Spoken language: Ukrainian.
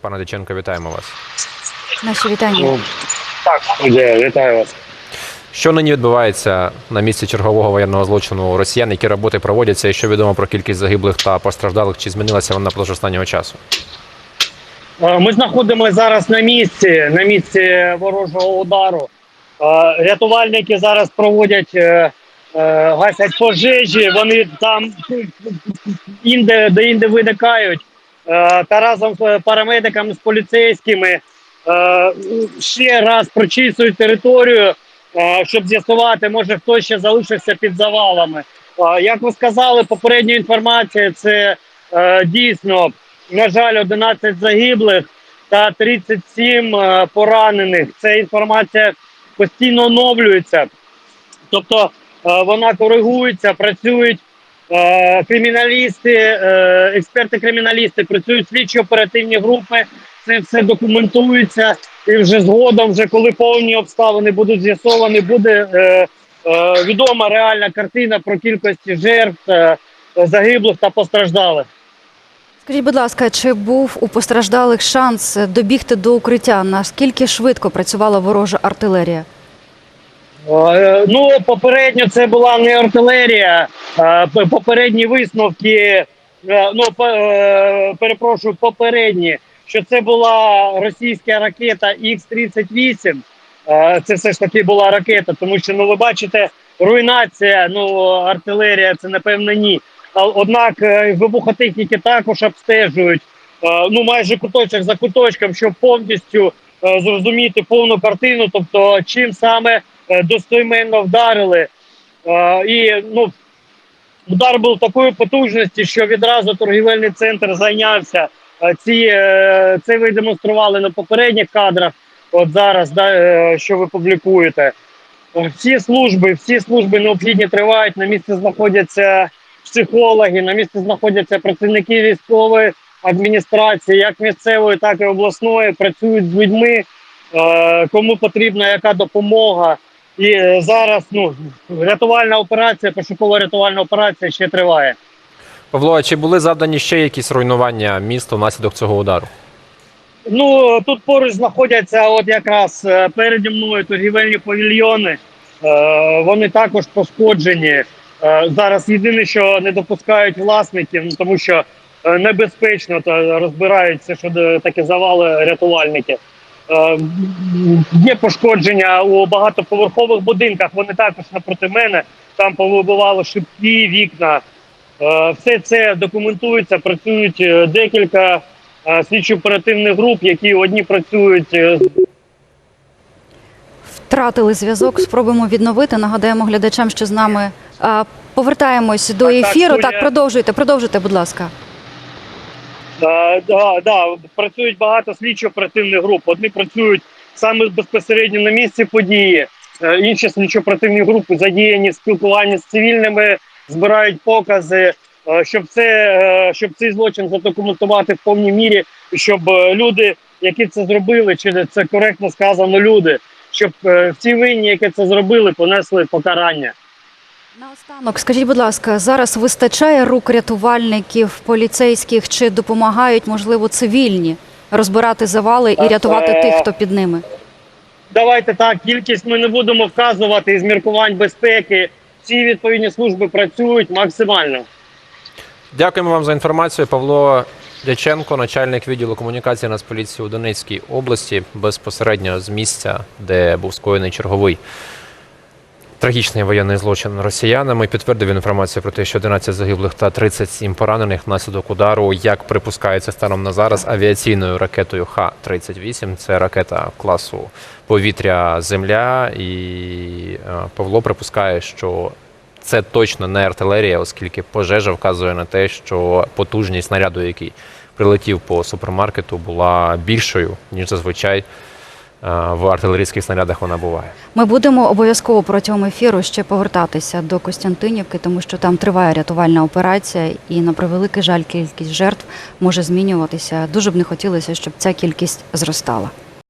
Пане Дяченко, вітаємо вас. Наші вітання. Ну, так, вітаю вас. Що нині відбувається на місці чергового воєнного злочину росіян, які роботи проводяться, і що відомо про кількість загиблих та постраждалих, чи змінилася вона впродовж останнього часу? Ми знаходимося зараз на місці, на місці ворожого удару. Рятувальники зараз проводять, е, е, гасять пожежі, вони там інде, де інде виникають. Е, Та разом з парамедиками, з поліцейськими е, ще раз прочісують територію, е, щоб з'ясувати, може хтось ще залишився під завалами. Е, Як ви сказали, попередня інформація це е, дійсно, на жаль, 11 загиблих та 37 е, поранених. Ця інформація постійно оновлюється, тобто е, вона коригується, працюють е, криміналісти, е, експерти-криміналісти, працюють слідчі оперативні групи. Це все документується, і вже згодом, вже коли повні обставини будуть з'ясовані, буде е, е, відома реальна картина про кількості жертв, е, загиблих та постраждалих. Скажіть, будь ласка, чи був у постраждалих шанс добігти до укриття? Наскільки швидко працювала ворожа артилерія? Е, Ну, попередньо це була не артилерія. Е, Попередні висновки, е, ну е, перепрошую, попередні, що це була російська ракета Х-38. Е, Це все ж таки була ракета, тому що ну ви бачите, руйнація, ну артилерія, це напевно ні. Однак вибухотехніки також обстежують ну майже куточок за куточком, щоб повністю зрозуміти повну картину, тобто чим саме достойменно вдарили. І ну, удар був такої потужності, що відразу торгівельний центр зайнявся. Е, Ці, е, це ви демонстрували на попередніх кадрах. От зараз, да, е, що ви публікуєте. Всі служби, всі служби необхідні тривають. На місці знаходяться психологи, на місці знаходяться працівники військової адміністрації, як місцевої, так і обласної, працюють з людьми, кому потрібна яка допомога. І е, зараз ну, рятувальна операція, пошукова рятувальна операція ще триває. Павло, а чи були завдані ще якісь руйнування міста внаслідок цього удару? Ну тут поруч знаходяться, от якраз е, переді мною торгівельні павільйони. Е, вони також пошкоджені. Зараз єдине, що не допускають власників, ну, тому що небезпечно та розбираються, що де такі завали рятувальники. Е, є пошкодження у багатоповерхових будинках. Вони також напроти мене. Там повибивало шибки, вікна. Е, Все це документується. Працюють е, декілька слідчо-оперативних груп, які одні працюють Втратили зв'язок, спробуємо відновити. Нагадаємо глядачам, що з нами повертаємось до Так, так, ефіру. Так, продовжуйте, продовжуйте, будь ласка. Да, да, да, працюють багато слідчо-оперативних груп. Одні працюють саме безпосередньо на місці події. е, Інші слідчо-оперативні групи задіяні в спілкуванні з цивільними, збирають покази, е, щоб це е, щоб цей злочин задокументувати в повній мірі, щоб е, люди, які це зробили, чи це коректно сказано, люди, щоб е, всі винні, які це зробили, понесли покарання. Наостанок, скажіть, будь ласка, зараз вистачає рук рятувальників, поліцейських чи допомагають, можливо, цивільні розбирати завали і рятувати тих, хто під ними? Давайте так, кількість ми не будемо вказувати із міркувань безпеки. Всі відповідні служби працюють максимально. Дякуємо вам за інформацію. Павло Дяченко, начальник відділу комунікації Нацполіції у Донецькій області, безпосередньо з місця, де був скоєний черговий трагічний воєнний злочин росіянами. Підтвердив інформацію про те, що 11 загиблих та 37 поранених внаслідок удару, як припускається станом на зараз, авіаційною ракетою Х-38. Це ракета класу повітря Земля. І е, Павло припускає, що це точно не артилерія, оскільки пожежа вказує на те, що потужність снаряду, який прилетів по супермаркету, була більшою ніж зазвичай. Е, В артилерійських снарядах вона буває. Ми будемо обов'язково протягом ефіру ще повертатися до Костянтинівки, тому що там триває рятувальна операція, і на превеликий жаль, кількість жертв може змінюватися. Дуже б не хотілося, щоб ця кількість зростала.